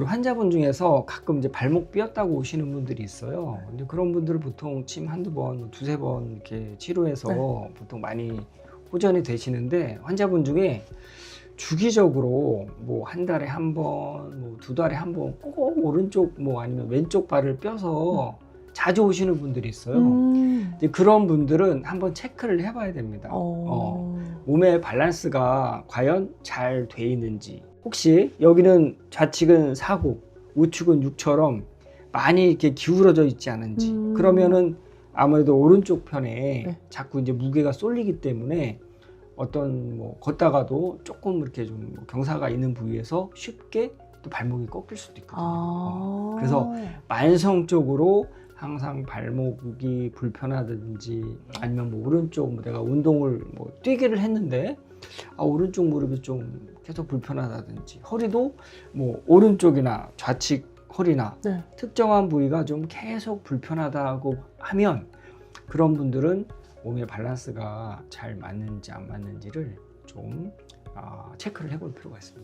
우리 환자분 중에서 가끔 이제 발목 삐었다고 오시는 분들이 있어요. 근데 그런 분들을 보통 침 한두 번, 두세 번 이렇게 치료해서 네. 보통 많이 호전이 되시는데 환자분 중에 주기적으로 뭐 한 달에 한 번, 뭐 두 달에 한 번 꼭 오른쪽 뭐 아니면 왼쪽 발을 뼈서 자주 오시는 분들이 있어요. 음. 이제 그런 분들은 한번 체크를 해봐야 됩니다. 어. 어. 몸의 밸런스가 과연 잘 돼 있는지 혹시 여기는 좌측은 사고 우측은 육처럼 많이 이렇게 기울어져 있지 않은지 음. 그러면은 아무래도 오른쪽 편에 네. 자꾸 이제 무게가 쏠리기 때문에 어떤 뭐 걷다가도 조금 이렇게 좀 경사가 있는 부위에서 쉽게 또 발목이 꺾일 수도 있거든요. 어. 아. 그래서 만성적으로 항상 발목이 불편하든지 아니면 뭐 오른쪽 뭐 내가 운동을 뭐 뛰기를 했는데 아 오른쪽 무릎이 좀 계속 불편하다든지 허리도 뭐 오른쪽이나 좌측 허리나 네. 특정한 부위가 좀 계속 불편하다고 하면 그런 분들은 몸의 밸런스가 잘 맞는지 안 맞는지를 좀 아, 체크를 해볼 필요가 있습니다.